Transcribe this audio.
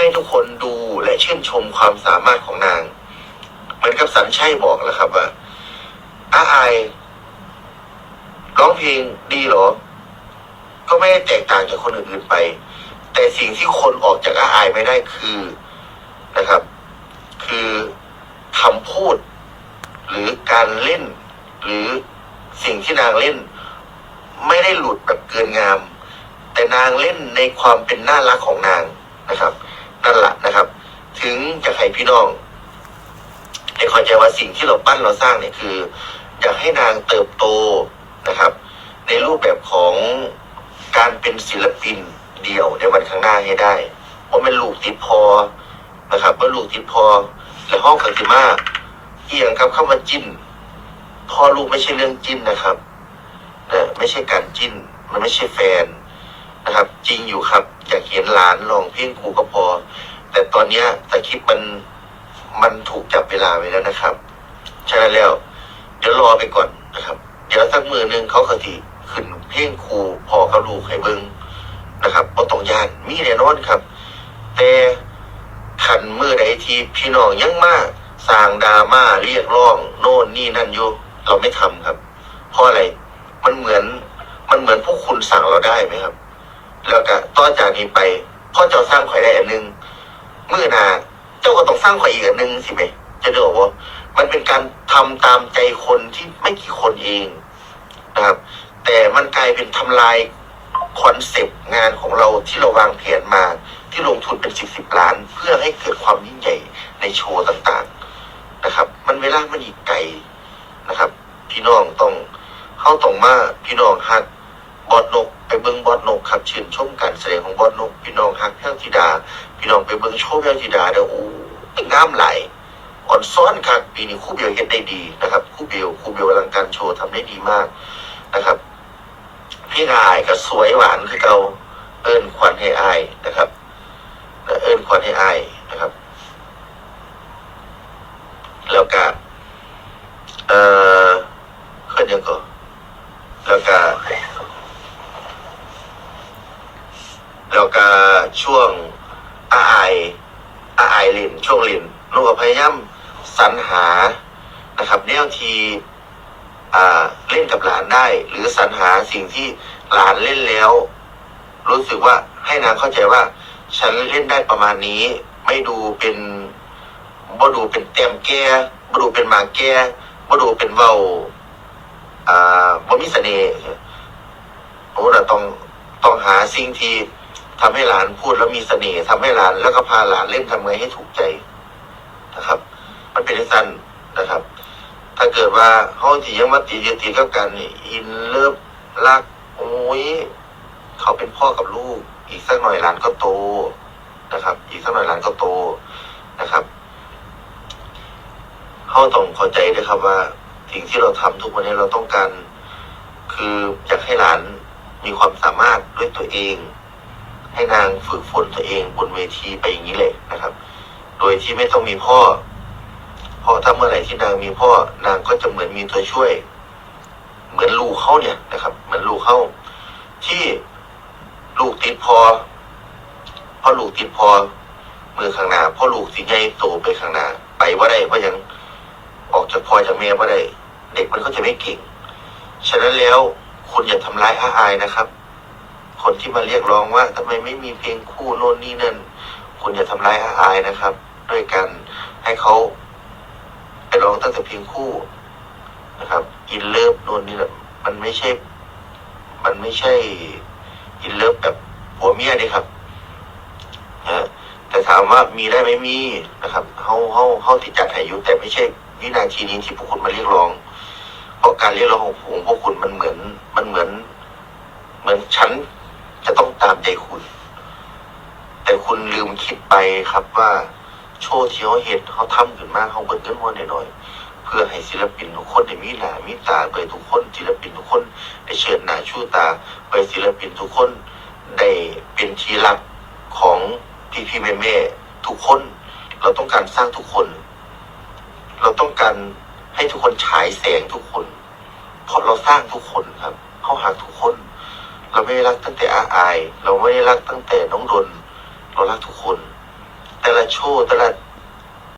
ให้ทุกคนดูและชื่นชมความสามารถของนาง เหมือนกับสันชัยบอกแล้วครับว่าอาอร้องเพลงดีหรอ ก็ไม่ได้แตกต่างจากคนอื่นๆไป แต่สิ่งที่คนออกจากอาอไม่ได้คือนะครับ คือคำพูด หรือการเล่น หรือสิ่งที่นางเล่น ไม่ได้หลุดแบบเกินงาม แต่นางเล่นในความเป็นน่ารักของนางนะครับ นั่นแหละนะครับ ถึงจะให้พี่น้องให้เข้าใจว่าสิ่งที่เราปั้นเราสร้างเนี่ยคือ อยากให้นางเติบโตนะครับ ในรูปแบบของการเป็นศิลปินเดี่ยวในวันข้างหน้าให้ได้ เพราะเป็นลูกติดพอนะครับเมื่อลูกติดพอ และห้องขังสิมาเอียงครับเข้ามาจิ้นพ่อลูกไม่ใช่เรื่องจิ้นนะครับนะไม่ใช่การจิ้น มันไม่ใช่แฟนนะครับ จริงอยู่ครับากเห็นหลานลองเพลงครูก็พอ แต่ตอนเนี้ยแต่คลิปมันมันถูกจับเวลาไว้แล้วนะครับฉะนั้นแล้ว เดี๋ยวรอไปก่อนนะครับ เดี๋ยวสักมือหนึ่งเขาก็ทีขึ้นเพลงครูพอกับลูกให้เบิ้งนะครับบ่ต้องยานมีแน่นอนครับ แต่ขันมือใดทีพี่น้องยังมากสร้างดราม่าเรียกร้อง โน่นนี่นั่นอยู่เราไม่ทำครับ เพราะอะไร มันเหมือนมันเหมือนพวกคุณสั่งเราได้ไหมครับ แล้วก็ต่อจากนี้ไปพ่อเจ้าสร้างข่อยได้อันหนึ่งมื่อนาเจ้าก็ต้องสร้างข่อยอีกอันหนึ่งสิไหมจะดูว่ามันเป็นการทำตามใจคนที่ไม่กี่คนเองนะครับ แต่มันกลายเป็นทำลายคอนเซปต์งานของเราที่เราวางแผนมาที่ลงทุนเป็นสิบสิบล้าน เพื่อให้เกิดความยิ่งใหญ่ในโชว์ต่างๆนะครับ มันเวลามันอีกไกลนะครับ พี่น้องต้องเข้าตรงมาพี่น้องฮักบอดนก ไปเบิ้งบอดนกครับชื่นชมการแสดงของบอดนกพี่น้องฮักเพียงธิดา พี่น้องไปเบิ้งโชว์เพียงธิดาเดี๋ยวโอ้งามไหลอ่อนซ้อนครับปีนี้คู่เบลเฮ็ดได้ดีนะครับคู่เบลคู่เบลอลังการโชว์ทำได้ดีมากนะครับ พี่นายก็สวยหวานคือเก่าเอิ้นขวัญให้อายนะครับและเอิ้นขวัญให้อายนะครับ แล้วก็เอ่อขึ้นยังก่อนแล้วก็แล้วก็ช่วงอาอาย อาอายลินช่วงลินลูกก็พยายามสรรหานะครับแนวทีเล่นกับหลานได้ หรือสรรหาสิ่งที่หลานเล่นแล้ว รู้สึกว่าให้นางเข้าใจว่า ฉันเล่นได้ประมาณนี้ ไม่ดูเป็นบ่ดูเป็นเต็มแก่บ่ดูเป็นหมาแก่บ่ดูเป็นเว้าอ่าบ่มีเสน่ห์โอ้เราต้องต้องหาสิ่งที่ ทำให้หลานพูดแล้วมีเสน่ห์ทำให้หลานแล้วก็พาหลานเล่นทำไงให้ถูกใจนะครับ มันเป็นสั้นนะครับ ถ้าเกิดว่าห้องที่ยังมาตีเดียตีกับกันอินเลิฟรักโอ้ยเขาเป็นพ่อกับลูก อีกสักหน่อยหลานก็โตนะครับ อีกสักหน่อยหลานก็โตนะครับเขาต้องเข้าใจด้วยครับว่าสิ่งที่เราทำทุกวันนี้เราต้องการ คืออยากให้หลานมีความสามารถด้วยตัวเอง ให้นางฝึกฝนตัวเองบนเวทีไปอย่างนี้เลยนะครับ โดยที่ไม่ต้องมีพ่อ เพราะถ้าเมื่อไหร่ที่นางมีพ่อ นางก็จะเหมือนมีตัวช่วย เหมือนลูกเขาเนี่ยนะครับ เหมือนลูกเขาที่ลูกติดพอพ่อลูกติดพอมือข้างหน้าพ่อลูกสิใหญ่โตไปข้างหน้าไปว่าได้ว่ายังออกจากพ่อจากแม่ว่าได้ เด็กมันก็จะไม่เก่ง ฉะนั้นแล้วคุณอย่าทำร้ายอาอายนะครับ คนที่มาเรียกร้องว่าทำไมไม่มีเพลงคู่โน่นนี่นั่น คุณอย่าทำร้ายอาอายนะครับ ด้วยการให้เขาไปร้องตั้งแต่เพลงคู่นะครับ อินเลิฟโน่นนี่แหละมันไม่ใช่ มันไม่ใช่อินเลิฟแบบผัวเมียนี่ครับนะแต่ถามว่ามีได้ไหมมีนะครับเฮาเฮาเฮาที่จัดให้อยู่แต่ไม่ใช่วินาทีนี้ที่พวกคุณมาเรียกร้องเพราะการเรียกร้องของผมพวกคุณมันเหมือน มันเหมือน เหมือนฉัน ตามใจคุณ แต่คุณลืมคิดไปครับว่าโชว์ที่เขาเห็นเขาทำขึ้นมาเขาเบิดเงินวันหน่อยๆเพื่อให้ศิลปินทุกคนได้มีหน้ามีตาไปทุกคน ศิลปินทุกคนได้เชิญหน้าชูตา ไปศิลปินทุกคนได้เป็นที่รักของพี่พี่ๆแม่แม่ๆทุกคน เราต้องการสร้างทุกคน เราต้องการให้ทุกคนฉายแสงทุกคน เพราะเราสร้างทุกคนครับ เข้าหาทุกคน เราไม่ได้รักตั้งแต่อาอาย เราไม่ได้รักตั้งแต่น้องดน เรารักทุกคน แต่ละโชว์แต่ละ